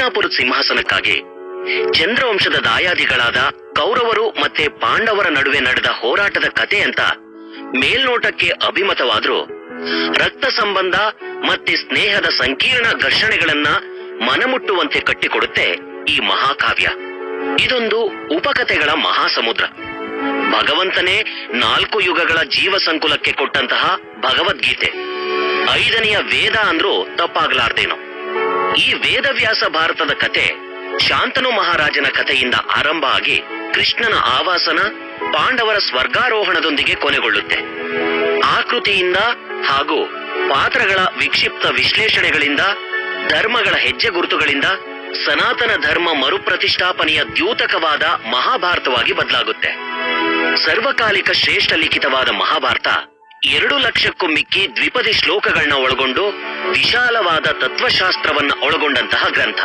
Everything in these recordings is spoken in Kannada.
ಹಸ್ತಿನಾಪುರದ ಸಿಂಹಾಸನಕ್ಕಾಗಿ ಚಂದ್ರವಂಶದ ದಾಯಾದಿಗಳಾದ ಕೌರವರು ಮತ್ತೆ ಪಾಂಡವರ ನಡುವೆ ನಡೆದ ಹೋರಾಟದ ಕತೆ ಅಂತ ಮೇಲ್ನೋಟಕ್ಕೆ ಅಭಿಮತವಾದ್ರೂ ರಕ್ತ ಸಂಬಂಧ ಮತ್ತೆ ಸ್ನೇಹದ ಸಂಕೀರ್ಣ ಘರ್ಷಣೆಗಳನ್ನ ಮನಮುಟ್ಟುವಂತೆ ಕಟ್ಟಿಕೊಡುತ್ತೆ ಈ ಮಹಾಕಾವ್ಯ. ಇದೊಂದು ಉಪಕಥೆಗಳ ಮಹಾಸಮುದ್ರ. ಭಗವಂತನೇ ನಾಲ್ಕು ಯುಗಗಳ ಜೀವ ಸಂಕುಲಕ್ಕೆ ಕೊಟ್ಟಂತಹ ಭಗವದ್ಗೀತೆ. ಐದನೆಯ ವೇದ ಅಂದ್ರೂ ತಪ್ಪಾಗ್ಲಾರ್ದೇನೋ. ಈ ವೇದವ್ಯಾಸ ಭಾರತದ ಕತೆ ಶಾಂತನು ಮಹಾರಾಜನ ಕಥೆಯಿಂದ ಆರಂಭ ಆಗಿ ಕೃಷ್ಣನ ಆವಾಸನ ಪಾಂಡವರ ಸ್ವರ್ಗಾರೋಹಣದೊಂದಿಗೆ ಕೊನೆಗೊಳ್ಳುತ್ತೆ. ಆಕೃತಿಯಿಂದ ಹಾಗೂ ಪಾತ್ರಗಳ ವಿಕ್ಷಿಪ್ತ ವಿಶ್ಲೇಷಣೆಗಳಿಂದ, ಧರ್ಮಗಳ ಹೆಜ್ಜೆ ಗುರುತುಗಳಿಂದ ಸನಾತನ ಧರ್ಮ ಮರುಪ್ರತಿಷ್ಠಾಪನೆಯ ದ್ಯೂತಕವಾದ ಮಹಾಭಾರತವಾಗಿ ಬದಲಾಗುತ್ತೆ. ಸರ್ವಕಾಲಿಕ ಶ್ರೇಷ್ಠ ಲಿಖಿತವಾದ ಮಹಾಭಾರತ ಎರಡು ಲಕ್ಷಕ್ಕೂ ಮಿಕ್ಕಿ ದ್ವಿಪದಿ ಶ್ಲೋಕಗಳನ್ನ ಒಳಗೊಂಡು ವಿಶಾಲವಾದ ತತ್ವಶಾಸ್ತ್ರವನ್ನ ಒಳಗೊಂಡಂತಹ ಗ್ರಂಥ.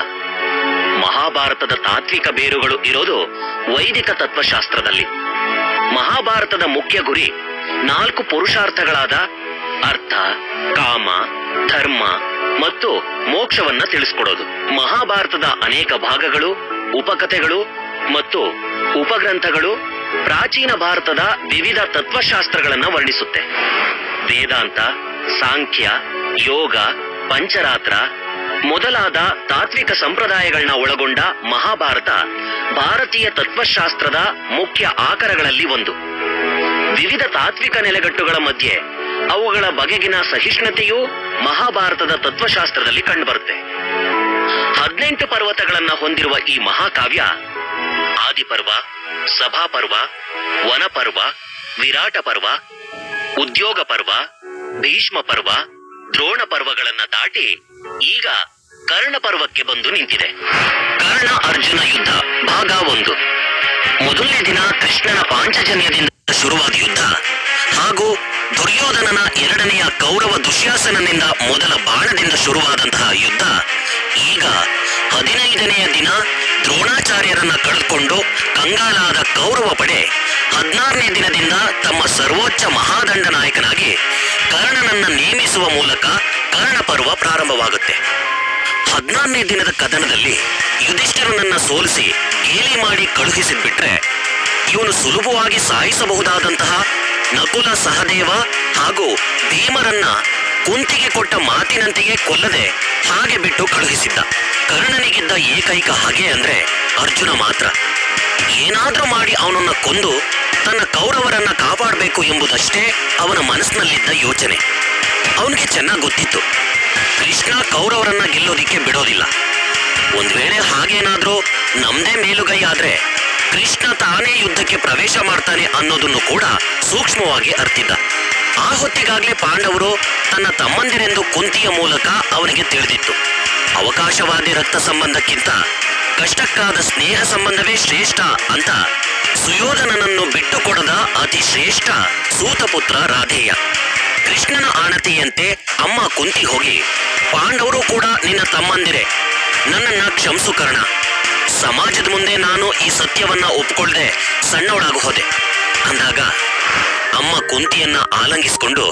ಮಹಾಭಾರತದ ತಾತ್ವಿಕ ಬೇರುಗಳು ಇರೋದು ವೈದಿಕ ತತ್ವಶಾಸ್ತ್ರದಲ್ಲಿ. ಮಹಾಭಾರತದ ಮುಖ್ಯ ಗುರಿ ನಾಲ್ಕು ಪುರುಷಾರ್ಥಗಳಾದ ಅರ್ಥ, ಕಾಮ, ಧರ್ಮ ಮತ್ತು ಮೋಕ್ಷವನ್ನ ತಿಳಿಸ್ಕೊಡೋದು. ಮಹಾಭಾರತದ ಅನೇಕ ಭಾಗಗಳು, ಉಪಕಥೆಗಳು ಮತ್ತು ಉಪಗ್ರಂಥಗಳು ಪ್ರಾಚೀನ ಭಾರತದ ವಿವಿಧ ತತ್ವಶಾಸ್ತ್ರಗಳನ್ನ ವರ್ಣಿಸುತ್ತೆ. ವೇದಾಂತ, ಸಾಂಖ್ಯ ಯೋಗ, ಪಂಚರಾತ್ರ ಮೊದಲಾದ ತಾತ್ವಿಕ ಸಂಪ್ರದಾಯಗಳನ್ನ ಒಳಗೊಂಡ ಮಹಾಭಾರತ ಭಾರತೀಯ ತತ್ವಶಾಸ್ತ್ರದ ಮುಖ್ಯ ಆಕರಗಳಲ್ಲಿ ಒಂದು. ವಿವಿಧ ತಾತ್ವಿಕ ನೆಲೆಗಟ್ಟುಗಳ ಮಧ್ಯೆ ಅವುಗಳ ಬಗೆಗಿನ ಸಹಿಷ್ಣುತೆಯೂ ಮಹಾಭಾರತದ ತತ್ವಶಾಸ್ತ್ರದಲ್ಲಿ ಕಂಡುಬರುತ್ತೆ. ಹದಿನೆಂಟು ಪರ್ವತಗಳನ್ನ ಹೊಂದಿರುವ ಈ ಮಹಾಕಾವ್ಯ ಆದಿಪರ್ವ, ಸಭಾಪರ್ವ, ವನಪರ್ವ ವಿರಾಟ ಪರ್ವ ಉದ್ಯೋಗ ಪರ್ವ ಭೀಷ್ಮ ಪರ್ವ ದ್ರೋಣ ಪರ್ವಗಳನ್ನ ದಾಟಿ ಈಗ ಕರ್ಣ ಪರ್ವಕ್ಕೆ ಬಂದು ನಿಂತಿದೆ. ಕರ್ಣ ಅರ್ಜುನ ಯುದ್ಧ, ಭಾಗ ಒಂದು. ಮೊದಲನೇ ದಿನ ಕೃಷ್ಣನ ಪಾಂಚಜನ್ಯದಿಂದ ಶುರುವಾದ ಯುದ್ಧ. ಹಾಗೂ ದುರ್ಯೋಧನನ ಎರಡನೆಯ ಕೌರವ ದುಶ್ಯಾಸನನಿಂದ ಮೊದಲ ಬಾಣದಿಂದ ಶುರುವಾದಂತಹ ಯುದ್ಧ. ಈಗ ಹದಿನೈದನೆಯ ದಿನ ದ್ರೋಣಾಚಾರ್ಯರನ್ನ ಕಳೆದುಕೊಂಡು ಕಂಗಾಲಾದ ಕೌರವ ಪಡೆ ಹದಿನಾರನೇ ದಿನದಿಂದ ತಮ್ಮ ಸರ್ವೋಚ್ಚ ಮಹಾದಂಡ ನಾಯಕನಾಗಿ ಕರ್ಣನನ್ನ ನೇಮಿಸುವ ಮೂಲಕ ಕರ್ಣ ಪರ್ವ ಪ್ರಾರಂಭವಾಗುತ್ತೆ. ಹದಿನಾರನೇ ದಿನದ ಕದನದಲ್ಲಿ ಯುಧಿಷ್ಠಿರನನ್ನ ಸೋಲಿಸಿ ಗೇಲಿ ಮಾಡಿ ಕಳುಹಿಸಿಬಿಟ್ರೆ ಇವನು ಸುಲಭವಾಗಿ ಸಾಯಿಸಬಹುದಾದಂತಹ ನಕುಲ ಸಹದೇವ ಹಾಗೂ ಭೀಮರನ್ನ ಕುಂತಿಗೆ ಕೊಟ್ಟ ಮಾತಿನಂತೆಯೇ ಕೊಲ್ಲದೆ ಹಾಗೆ ಬಿಟ್ಟು ಕಳುಹಿಸಿದ್ದ. ಕರ್ಣನಿಗಿದ್ದ ಏಕೈಕ ಹಾಗೆ ಅಂದ್ರೆ ಅರ್ಜುನ ಮಾತ್ರ. ಏನಾದ್ರೂ ಮಾಡಿ ಅವನನ್ನ ಕೊಂದು ತನ್ನ ಕೌರವರನ್ನ ಕಾಪಾಡಬೇಕು ಎಂಬುದಷ್ಟೇ ಅವನ ಮನಸ್ಸಿನಲ್ಲಿದ್ದ ಯೋಚನೆ. ಅವನಿಗೆ ಚೆನ್ನಾಗಿ ಗೊತ್ತಿತ್ತು. ಕೃಷ್ಣ ಕೌರವರನ್ನ ಗೆಲ್ಲೋದಿಕ್ಕೆ ಬಿಡೋದಿಲ್ಲ. ಒಂದು ವೇಳೆ ಹಾಗೇನಾದರೂ ನಮ್ದೇ ಮೇಲುಗೈ ಆದ್ರೆ ಕೃಷ್ಣ ತಾನೇ ಯುದ್ಧಕ್ಕೆ ಪ್ರವೇಶ ಮಾಡ್ತಾನೆ ಅನ್ನೋದನ್ನು ಕೂಡ ಸೂಕ್ಷ್ಮವಾಗಿ ಅರ್ತಿದ್ದ. ಆ ಹೊತ್ತಿಗಾಗಲೇ ಪಾಂಡವರು ತನ್ನ ತಮ್ಮಂದಿರೆಂದು ಕುಂತಿಯ ಮೂಲಕ ಅವನಿಗೆ ತಿಳಿದಿತ್ತು. ಅವಕಾಶವಾದಿ ರಕ್ತ ಸಂಬಂಧಕ್ಕಿಂತ ಕಷ್ಟಕ್ಕಾದ ಸ್ನೇಹ ಸಂಬಂಧವೇ ಶ್ರೇಷ್ಠ ಅಂತ ಸುಯೋಧನನನ್ನು ಬಿಟ್ಟುಕೊಡದ ಅತಿ ಶ್ರೇಷ್ಠ ಸೂತಪುತ್ರ ರಾಧೇಯ. ಕೃಷ್ಣನ ಆಣತಿಯಂತೆ ಅಮ್ಮ ಕುಂತಿ ಹೋಗಿ, ಪಾಂಡವರು ಕೂಡ ನಿನ್ನ ತಮ್ಮಂದಿರೆ. ನನ್ನನ್ನ ಕ್ಷಮಿಸು ಕರ್ಣ. ಸಮಾಜದ ಮುಂದೆ ನಾನು ಈ ಸತ್ಯವನ್ನ ಒಪ್ಕೊಳ್ದೆ ಸಣ್ಣವಳಾಗಿ ಹೋದೆ ಅಂದಾಗ ಅಮ್ಮ ಕುಂತಿಯನ್ನ ಆಲಂಗಿಸಿಕೊಂಡು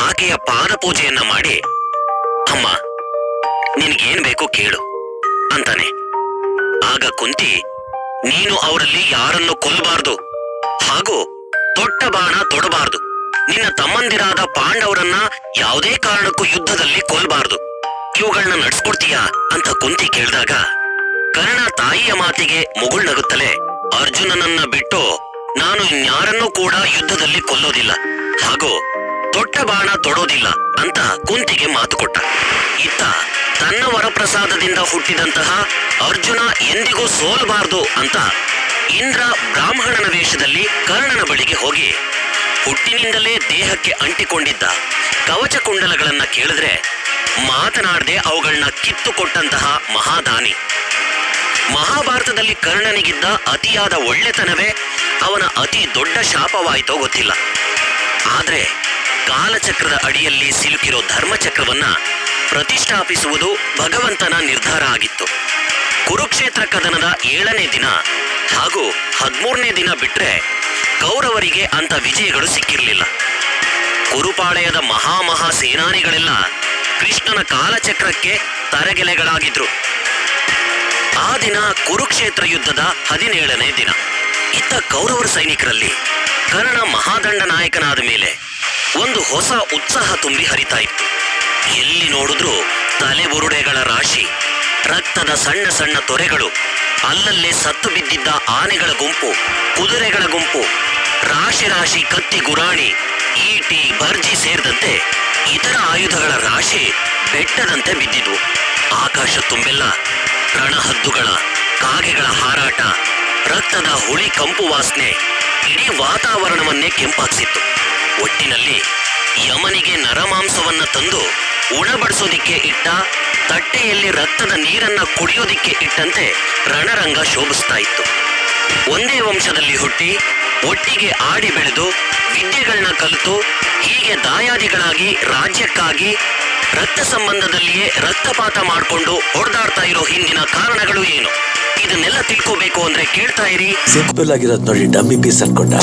ಆಕೆಯ ಪಾದ ಪೂಜೆಯನ್ನ ಮಾಡಿ, ಅಮ್ಮ, ನಿನಗೇನ್ ಬೇಕು ಕೇಳು ಅಂತಾನೆ. ಆಗ ಕುಂತಿ, ನೀನು ಅವರಲ್ಲಿ ಯಾರನ್ನು ಕೊಲ್ಲಬಾರದು? ಹಾಗೂ ತೊಟ್ಟ ಬಾಣ ತೊಡಬಾರದು. ನಿನ್ನ ತಮ್ಮಂದಿರಾದ ಪಾಂಡವರನ್ನ ಯಾವುದೇ ಕಾರಣಕ್ಕೂ ಯುದ್ಧದಲ್ಲಿ ಕೊಲ್ಲಬಾರದು. ಇವುಗಳನ್ನ ನಡ್ಸ್ಕೊಡ್ತೀಯಾ ಅಂತ ಕುಂತಿ ಕೇಳಿದಾಗ, ಕರ್ಣ ತಾಯಿಯ ಮಾತಿಗೆ ಮುಗುಳ್ನಗುತ್ತಲೇ ಅರ್ಜುನನನ್ನ ಬಿಟ್ಟು ನಾನು ಇನ್ಯಾರನ್ನೂ ಕೂಡ ಯುದ್ಧದಲ್ಲಿ ಕೊಲ್ಲೋದಿಲ್ಲ, ಹಾಗೂ ತೊಟ್ಟ ಬಾಣ ತೊಡೋದಿಲ್ಲ ಅಂತ ಕುಂತಿಗೆ ಮಾತು ಕೊಟ್ಟ. ಇತ್ತ ತನ್ನ ವರಪ್ರಸಾದದಿಂದ ಹುಟ್ಟಿದಂತಹ ಅರ್ಜುನ ಎಂದಿಗೂ ಸೋಲಬಾರದು ಅಂತ ಇಂದ್ರ ಬ್ರಾಹ್ಮಣನ ವೇಷದಲ್ಲಿ ಕರ್ಣನ ಬಳಿಗೆ ಹೋಗಿ ಹುಟ್ಟಿನಿಂದಲೇ ದೇಹಕ್ಕೆ ಅಂಟಿಕೊಂಡಿದ್ದ ಕವಚ ಕುಂಡಲಗಳನ್ನ ಕೇಳಿದ್ರೆ ಮಾತನಾಡದೆ ಅವುಗಳನ್ನ ಕಿತ್ತುಕೊಟ್ಟಂತಹ ಮಹಾದಾನಿ. ಮಹಾಭಾರತದಲ್ಲಿ ಕರ್ಣನಿಗಿದ್ದ ಅತಿಯಾದ ಒಳ್ಳೆತನವೇ ಅವನ ಅತಿ ದೊಡ್ಡ ಶಾಪವಾಯಿತೋ ಗೊತ್ತಿಲ್ಲ. ಆದ್ರೆ ಕಾಲಚಕ್ರದ ಅಡಿಯಲ್ಲಿ ಸಿಲುಕಿರೋ ಧರ್ಮಚಕ್ರವನ್ನ ಪ್ರತಿಷ್ಠಾಪಿಸುವುದು ಭಗವಂತನ ನಿರ್ಧಾರ ಆಗಿತ್ತು. ಕುರುಕ್ಷೇತ್ರ ಕದನದ ಏಳನೇ ದಿನ ಹಾಗೂ ಹದಿಮೂರನೇ ದಿನ ಬಿಟ್ಟರೆ ಕೌರವರಿಗೆ ಅಂತ ವಿಜಯಗಳು ಸಿಕ್ಕಿರಲಿಲ್ಲ. ಕುರುಪಾಳೆಯದ ಮಹಾಮಹಾ ಸೇನಾನಿಗಳೆಲ್ಲ ಕೃಷ್ಣನ ಕಾಲಚಕ್ರಕ್ಕೆ ತರಗೆಲೆಗಳಾಗಿದ್ರು. ಆ ದಿನ ಕುರುಕ್ಷೇತ್ರ ಯುದ್ಧದ ಹದಿನೇಳನೇ ದಿನ. ಇತ್ತ ಕೌರವರ ಸೈನಿಕರಲ್ಲಿ ಕರ್ಣ ಮಹಾದಂಡ ನಾಯಕನಾದ ಮೇಲೆ ಒಂದು ಹೊಸ ಉತ್ಸಾಹ ತುಂಬಿ ಹರಿತಾ ಇತ್ತು. ಎಲ್ಲಿ ನೋಡಿದ್ರೂ ತಲೆ ಬುರುಡೆಗಳ ರಾಶಿ. ರಕ್ತದ ಸಣ್ಣ ಸಣ್ಣ ತೊರೆಗಳು. ಅಲ್ಲಲ್ಲೇ ಸತ್ತು ಬಿದ್ದಿದ್ದ ಆನೆಗಳ ಗುಂಪು, ಕುದುರೆಗಳ ಗುಂಪು, ರಾಶಿ ರಾಶಿ ಕತ್ತಿ ಗುರಾಣಿ, ಈಟಿ ಬರ್ಜಿ ಸೇರಿದಂತೆ ಇತರ ಆಯುಧಗಳ ರಾಶಿ ಬೆಟ್ಟದಂತೆ ಬಿದ್ದಿದ್ವು. ಆಕಾಶ ತುಂಬೆಲ್ಲ ರಣಹದ್ದುಗಳ, ಕಾಗೆಗಳ ಹಾರಾಟ, ರಕ್ತದ ಹುಳಿ ಕಂಪು ವಾಸನೆ, ಇಡೀ ವಾತಾವರಣವನ್ನೇ ಕೆಂಪಾಗಿಸಿತ್ತು. ಒಟ್ಟಿನಲ್ಲಿ ಯಮನಿಗೆ ನರಮಾಂಸವನ್ನ ತಂದು ಉಣಬಡಿಸೋದಿಕ್ಕೆ ಇಟ್ಟ ತಟ್ಟೆಯಲ್ಲಿ ರಕ್ತದ ನೀರನ್ನ ಕುಡಿಯೋದಿಕ್ಕೆ ಇಟ್ಟಂತೆ ರಣರಂಗ ಶೋಭಿಸ್ತಾ ಇತ್ತು. ಒಂದೇ ವಂಶದಲ್ಲಿ ಹುಟ್ಟಿ ಒಟ್ಟಿಗೆ ಆಡಿ ಬೆಳೆದು ವಿದ್ಯೆಗಳನ್ನ ಕಲಿತು ಹೀಗೆ ದಾಯಾದಿಗಳಾಗಿ ರಾಜ್ಯಕ್ಕಾಗಿ ರಕ್ತ ಸಂಬಂಧದಲ್ಲಿಯೇ ರಕ್ತಪಾತ ಮಾಡಿಕೊಂಡು ಹೊಡೆದಾಡ್ತಾ ಇರೋ ಹಿಂದಿನ ಕಾರಣಗಳು ಏನು? ಇದನ್ನೆಲ್ಲ ತಿಳ್ಕೋಬೇಕು ಅಂದ್ರೆ ಕೇಳ್ತಾ ಇರಿ. ಸಿಂಪಲ್ ಆಗಿರೋದು ನೋಡಿ ಡಮ್ಮಿ ಪೀಸ್ ಅನ್ಕೊಂಡ.